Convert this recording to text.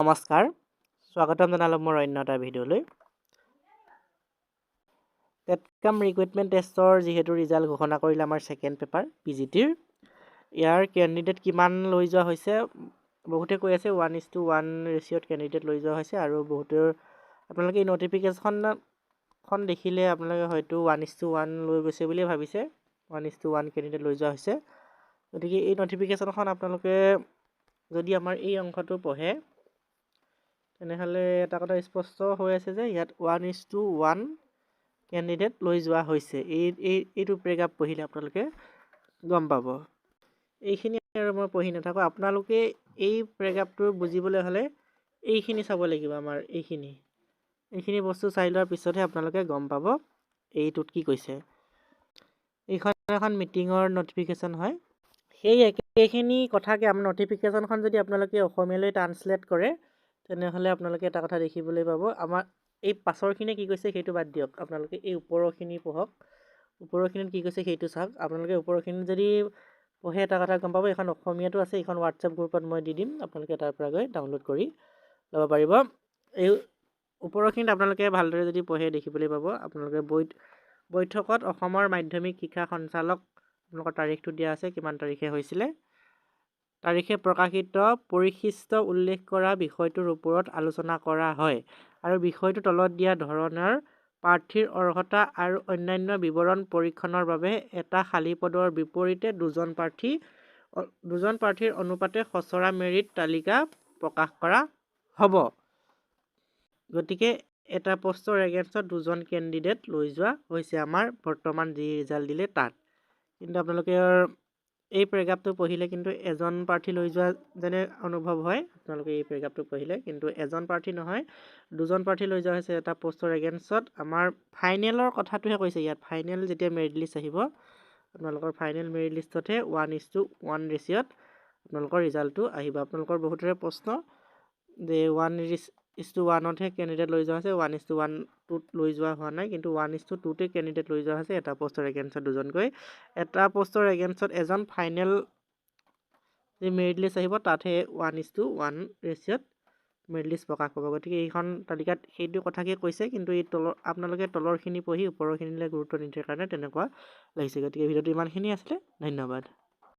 নমস্কাৰ স্বাগতম জনালোঁ মোৰ অন্য এটা ভিডিঅ'লৈ। টেটকাম ৰিক্ৰুইটমেণ্ট টেষ্টৰ যিহেতু ৰিজাল্ট ঘোষণা কৰিলে আমাৰ ছেকেণ্ড পেপাৰ পি জি টিৰ ইয়াৰ কেণ্ডিডেট কিমান লৈ যোৱা হৈছে বহুতে কৈ আছে ওৱান ইজ টু ওৱান ৰেচিঅ'ত কেণ্ডিডেট লৈ যোৱা হৈছে আৰু বহুতৰ আপোনালোকে এই নটিফিকেশ্যনখন দেখিলে আপোনালোকে হয়তো ওৱান ইজ টু ওৱান লৈ গৈছে বুলিয়ে ভাবিছে one is to one candidate লৈ যোৱা হৈছে। গতিকে এই নটিফিকেশ্যনখন আপোনালোকে যদি আমাৰ এই অংশটো পঢ়ে তেনেহ'লে এটা কথা স্পষ্ট হৈ আছে যে ইয়াত one is to one candidate লৈ যোৱা হৈছে। এই এই এইটো পেৰেগ্ৰাফ পঢ়িলে আপোনালোকে গম পাব। এইখিনি আৰু মই পঢ়ি নাথাকোঁ। আপোনালোকে এই পেৰেগ্ৰাফটো বুজিবলৈ হ'লে এইখিনি চাব লাগিব আমাৰ এইখিনি। এইখিনি বস্তু চাই লোৱাৰ পিছতহে আপোনালোকে গম পাব এইটোত কি কৈছে। এইখন এখন মিটিঙৰ নটিফিকেশ্যন হয়। সেই একেখিনি কথাকে আমাৰ নটিফিকেশ্যনখন যদি আপোনালোকে অসমীয়ালৈ ট্ৰান্সলেট কৰে তেনেহ'লে আপোনালোকে এটা কথা দেখিবলৈ পাব। আমাৰ এই পাছৰখিনিয়ে কি কৈছে সেইটো বাদ দিয়ক। আপোনালোকে এই ওপৰৰখিনি পঢ়ক। ওপৰৰখিনিত কি কৈছে সেইটো চাওক। আপোনালোকে ওপৰৰখিনিত যদি পঢ়ে এটা কথা গম পাব এইখন অসমীয়াটো আছে এইখন হোৱাটছএপ গ্ৰুপত মই দি দিম। আপোনালোকে তাৰ পৰা গৈ ডাউনলোড কৰি ল'ব পাৰিব। এই ওপৰৰখিনিত আপোনালোকে ভালদৰে যদি পঢ়ে দেখিবলৈ পাব আপোনালোকে বৈ বৈঠকত অসমৰ মাধ্যমিক শিক্ষা সঞ্চালক আপোনালোকৰ তাৰিখটো দিয়া আছে কিমান তাৰিখে হৈছিলে? তাৰিখে প্ৰকাশিত পৰিশিষ্ট উল্লেখ কৰা বিষয়টোৰ ওপৰত আলোচনা কৰা হয় আৰু বিষয়টো তলত দিয়া ধৰণৰ প্ৰাৰ্থীৰ অৰ্হতা আৰু অন্যান্য বিৱৰণ পৰীক্ষণৰ বাবে এটা খালী পদৰ বিপৰীতে দুজন প্ৰাৰ্থী দুজন প্ৰাৰ্থীৰ অনুপাতে খচৰা মেৰিট তালিকা প্ৰকাশ কৰা হ'ব। গতিকে এটা পষ্টৰ এগেইনষ্টত দুজন কেণ্ডিডেট লৈ যোৱা হৈছে আমাৰ বৰ্তমান যি ৰিজাল্ট দিলে তাত। কিন্তু আপোনালোকে এই পেৰেগ্ৰাফটো পঢ়িলে কিন্তু এজন প্ৰাৰ্থী লৈ যোৱা যেনে অনুভৱ হয় আপোনালোকে এই পেৰেগ্ৰাফটো পঢ়িলে কিন্তু এজন প্ৰাৰ্থী নহয় দুজন প্ৰাৰ্থী লৈ যোৱা হৈছে এটা পষ্টৰ এগেইনষ্টত আমাৰ ফাইনেলৰ কথাটোহে কৈছে ইয়াত ফাইনেল যেতিয়া মেৰিট লিষ্ট আহিব আপোনালোকৰ ফাইনেল মেৰিট লিষ্টতহে ওৱান ইজ টু ওৱান ৰেচিঅ'ত আপোনালোকৰ ৰিজাল্টটো আহিব। আপোনালোকৰ বহুতৰে প্ৰশ্ন যে ওৱান ৰিচ ইজ টু ওৱানতহে কেণ্ডিডেট লৈ যোৱা হৈছে ওৱান ইজ টু ওৱান টুত লৈ যোৱা হোৱা নাই কিন্তু ওৱান ইজ টু টুতে কেণ্ডিডেট লৈ যোৱা হৈছে এটা পষ্টৰ এগেইনষ্টত দুজনকৈ। এটা পষ্টৰ এগেইনষ্টত এজন ফাইনেল যি মেৰিট লিষ্ট আহিব তাতহে ওৱান ইজ টু ওৱান ৰেচিঅ'ত মেৰিট লিষ্ট প্ৰকাশ পাব। গতিকে এইখন তালিকাত সেইটো কথাকে কৈছে কিন্তু এই তলৰ আপোনালোকে তলৰখিনি পঢ়ি ওপৰখিনিলৈ গুৰুত্ব নিদিয়াৰ কাৰণে তেনেকুৱা লাগিছে। গতিকে ভিডিঅ'টো ইমানখিনি আছিলে ধন্যবাদ।